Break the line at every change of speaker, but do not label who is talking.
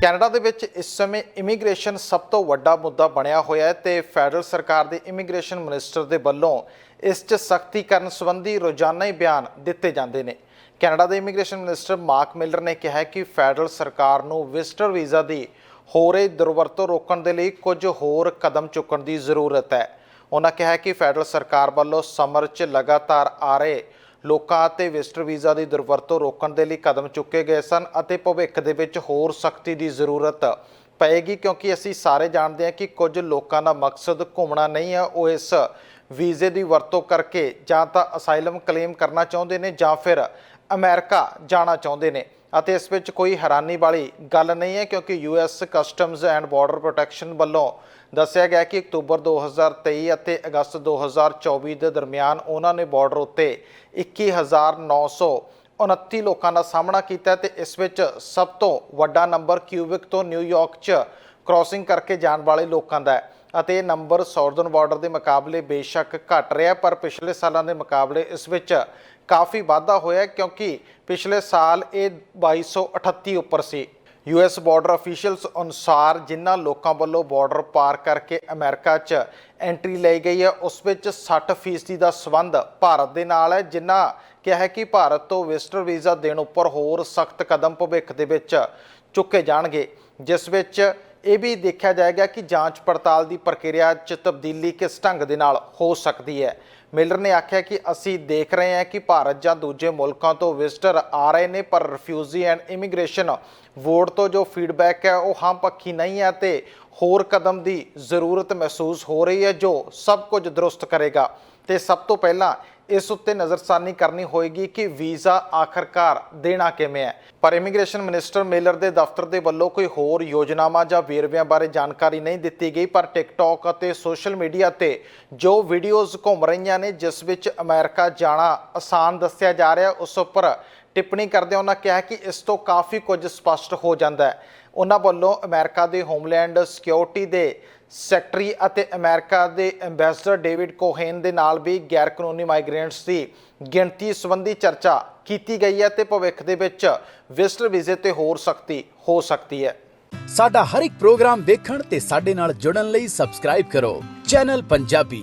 Canada ਦੇ ਵਿੱਚ ਇਸ ਸਮੇਂ ਇਮੀਗ੍ਰੇਸ਼ਨ ਸਭ ਤੋਂ ਵੱਡਾ ਮੁੱਦਾ ਬਣਿਆ ਹੋਇਆ ਹੈ ਤੇ ਫੈਡਰਲ ਸਰਕਾਰ ਦੇ ਇਮੀਗ੍ਰੇਸ਼ਨ ਮਿਨਿਸਟਰ ਦੇ ਵੱਲੋਂ ਇਸ 'ਚ ਸਖਤੀ ਕਰਨ ਸੰਬੰਧੀ ਰੋਜ਼ਾਨਾ ਹੀ ਬਿਆਨ ਦਿੱਤੇ ਜਾਂਦੇ ਨੇ। ਕੈਨੇਡਾ ਦੇ ਇਮੀਗ੍ਰੇਸ਼ਨ ਮਿਨਿਸਟਰ ਮਾਰਕ ਮਿਲਰ ਨੇ ਕਿਹਾ ਹੈ ਕਿ ਫੈਡਰਲ ਸਰਕਾਰ ਨੂੰ ਵਿਜ਼ਟਰ ਵੀਜ਼ਾ ਦੀ ਹੋ ਰਹੀ ਦੁਰਵਰਤੋਂ ਰੋਕਣ ਦੇ ਲਈ ਕੁਝ ਹੋਰ ਕਦਮ ਚੁੱਕਣ ਦੀ ਜ਼ਰੂਰਤ ਹੈ। ਉਹਨਾਂ ਕਿਹਾ ਕਿ ਫੈਡਰਲ ਸਰਕਾਰ ਵੱਲੋਂ ਸਮਰ 'ਚ ਲਗਾਤਾਰ ਆ ਰਹੇ ਲੋਕਾਂ ਅਤੇ ਵਿਜ਼ਟਰ ਵੀਜ਼ਾ ਦੀ ਦੁਰਵਰਤੋਂ ਰੋਕਣ ਦੇ ਲਈ ਕਦਮ ਚੁੱਕੇ ਗਏ ਸਨ ਅਤੇ ਭਵਿੱਖ ਦੇ ਵਿੱਚ ਹੋਰ ਸਖਤੀ ਦੀ ਜ਼ਰੂਰਤ ਪਏਗੀ ਕਿਉਂਕਿ ਅਸੀਂ ਸਾਰੇ ਜਾਣਦੇ ਹਾਂ ਕਿ ਕੁਝ ਲੋਕਾਂ ਦਾ ਮਕਸਦ ਘੁੰਮਣਾ ਨਹੀਂ ਹੈ। ਉਹ ਇਸ ਵੀਜ਼ੇ ਦੀ ਵਰਤੋਂ ਕਰਕੇ ਜਾਂ ਤਾਂ ਅਸਾਈਲਮ ਕਲੇਮ ਕਰਨਾ ਚਾਹੁੰਦੇ ਨੇ ਜਾਂ ਫਿਰ ਅਮਰੀਕਾ ਜਾਣਾ ਚਾਹੁੰਦੇ ਨੇ। ਅਤੇ ਇਸ ਵਿੱਚ ਕੋਈ ਹੈਰਾਨੀ ਵਾਲੀ ਗੱਲ ਨਹੀਂ ਹੈ ਕਿਉਂਕਿ US customs and border protection ਵੱਲੋਂ ਦੱਸਿਆ ਗਿਆ ਕਿ ਅਕਤੂਬਰ 2023 ਅਤੇ ਅਗਸਤ 2024 ਦੇ ਦਰਮਿਆਨ ਉਹਨਾਂ ਨੇ ਬਾਰਡਰ ਉੱਤੇ 21929 ਲੋਕਾਂ ਦਾ ਸਾਹਮਣਾ ਕੀਤਾ ਹੈ ਤੇ ਇਸ ਵਿੱਚ ਸਭ ਤੋਂ ਵੱਡਾ ਨੰਬਰ ਕਿਊਬਿਕ ਤੋਂ ਨਿਊਯਾਰਕ 'ਚ ਕ੍ਰਾਸਿੰਗ ਕਰਕੇ ਜਾਣ ਵਾਲੇ ਲੋਕਾਂ ਦਾ ਹੈ। ਅਤੇ ਨੰਬਰ ਸਾਊਦਰਨ ਬਾਰਡਰ ਦੇ ਮੁਕਾਬਲੇ ਬੇਸ਼ੱਕ ਘਟ ਰਿਹਾ, ਪਰ ਪਿਛਲੇ ਸਾਲਾਂ ਦੇ ਮੁਕਾਬਲੇ ਇਸ ਵਿੱਚ ਕਾਫੀ ਵਾਧਾ ਹੋਇਆ ਕਿਉਂਕਿ ਪਿਛਲੇ ਸਾਲ ਇਹ 2238 ਉੱਪਰ ਸੀ। ਯੂਐਸ ਬਾਰਡਰ ਅਫੀਸ਼ੀਅਲਸ ਅਨੁਸਾਰ ਜਿਨ੍ਹਾਂ ਲੋਕਾਂ ਵੱਲੋਂ ਬਾਰਡਰ ਪਾਰ ਕਰਕੇ ਅਮਰੀਕਾ 'ਚ ਐਂਟਰੀ ਲਈ ਗਈ ਹੈ, ਉਸ ਵਿੱਚ 60% ਦਾ ਸਬੰਧ ਭਾਰਤ ਦੇ ਨਾਲ ਹੈ, ਜਿਨ੍ਹਾਂ ਕਿਹਾ ਹੈ ਕਿ ਭਾਰਤ ਤੋਂ ਵਿਜ਼ਟਰ ਵੀਜ਼ਾ ਦੇਣ ਉੱਪਰ ਹੋਰ ਸਖਤ ਕਦਮ ਭਵਿੱਖ ਦੇ ਵਿੱਚ ਚੁੱਕੇ ਜਾਣਗੇ, ਜਿਸ ਵਿੱਚ ਇਹ ਵੀ ਦੇਖਿਆ ਜਾਏਗਾ ਕਿ ਜਾਂਚ ਪੜਤਾਲ ਦੀ ਪ੍ਰਕਿਰਿਆ 'ਚ ਤਬਦੀਲੀ ਕਿਸ ਢੰਗ ਦੇ ਨਾਲ ਹੋ ਸਕਦੀ ਹੈ। ਮਿਲਰ ਨੇ ਆਖਿਆ ਕਿ ਅਸੀਂ ਦੇਖ ਰਹੇ ਹਾਂ ਕਿ ਭਾਰਤ ਜਾਂ ਦੂਜੇ ਮੁਲਕਾਂ ਤੋਂ ਵਿਜ਼ਟਰ ਆ ਰਹੇ ਨੇ, ਪਰ ਰਿਫਿਊਜੀ ਐਂਡ ਇਮੀਗ੍ਰੇਸ਼ਨ ਬੋਰਡ ਤੋਂ ਜੋ ਫੀਡਬੈਕ ਹੈ, ਉਹ ਹਾਂ ਪੱਖੀ ਨਹੀਂ ਹੈ ਤੇ ਹੋਰ ਕਦਮ ਦੀ ਜ਼ਰੂਰਤ ਮਹਿਸੂਸ ਹੋ ਰਹੀ ਹੈ, ਜੋ ਸਭ ਕੁਝ ਦਰੁਸਤ ਕਰੇਗਾ। ਤੇ ਸਭ ਤੋਂ ਪਹਿਲਾਂ ਇਸ ਉੱਤੇ ਨਜ਼ਰਸਾਨੀ ਕਰਨੀ ਹੋਏਗੀ ਕਿ ਵੀਜ਼ਾ ਆਖਰਕਾਰ ਦੇਣਾ ਕਿਵੇਂ ਹੈ। ਪਰ ਇਮੀਗ੍ਰੇਸ਼ਨ ਮਿਨਿਸਟਰ ਮੇਲਰ ਦੇ ਦਫ਼ਤਰ ਦੇ ਵੱਲੋਂ ਕੋਈ ਹੋਰ ਯੋਜਨਾਵਾਂ ਜਾਂ ਵੇਰਵਿਆਂ ਬਾਰੇ ਜਾਣਕਾਰੀ ਨਹੀਂ ਦਿੱਤੀ ਗਈ, ਪਰ ਟਿਕਟੌਕ ਅਤੇ ਸੋਸ਼ਲ ਮੀਡੀਆ ਤੇ ਜੋ ਵੀਡੀਓਜ਼ ਘੁੰਮ ਰਹੀਆਂ ਰਹੀਆਂ ਨੇ ਜਿਸ ਵਿੱਚ ਅਮਰੀਕਾ ਜਾਣਾ ਆਸਾਨ ਦੱਸਿਆ ਜਾ ਰਿਹਾ, ਉਸ ਉੱਪਰ ਟਿੱਪਣੀ ਕਰਦੇ ਉਹਨਾਂ ਕਿਹਾ ਕਿ ਇਸ ਤੋਂ ਕਾਫੀ ਕੁਝ ਸਪਸ਼ਟ ਹੋ ਜਾਂਦਾ ਹੈ। ਉਹਨਾਂ ਵੱਲੋਂ ਅਮਰੀਕਾ ਦੇ ਹੋਮਲੈਂਡ ਸਿਕਿਉਰਿਟੀ ਦੇ ਸੈਕਟਰੀ ਅਤੇ ਅਮਰੀਕਾ ਦੇ ਐਮਬੈਸਡਰ ਡੇਵਿਡ ਕੋਹੇਨ ਦੇ ਨਾਲ ਵੀ ਗੈਰ ਕਾਨੂੰਨੀ ਮਾਈਗ੍ਰੈਂਟਸ ਦੀ ਗਿਣਤੀ ਸੰਬੰਧੀ ਚਰਚਾ ਕੀਤੀ ਗਈ ਹੈ ਤੇ ਭਵਿੱਖ ਦੇ ਵਿੱਚ ਵਿਜ਼ਟਰ ਵੀਜ਼ੇ ਤੇ ਹੋਰ ਸਖਤੀ ਹੋ ਸਕਦੀ ਹੈ।
ਸਾਡਾ ਹਰ ਇੱਕ ਪ੍ਰੋਗਰਾਮ ਦੇਖਣ ਤੇ ਸਾਡੇ ਨਾਲ ਜੁੜਨ ਲਈ ਸਬਸਕ੍ਰਾਈਬ ਕਰੋ। ਚੈਨਲ ਪੰਜਾਬੀ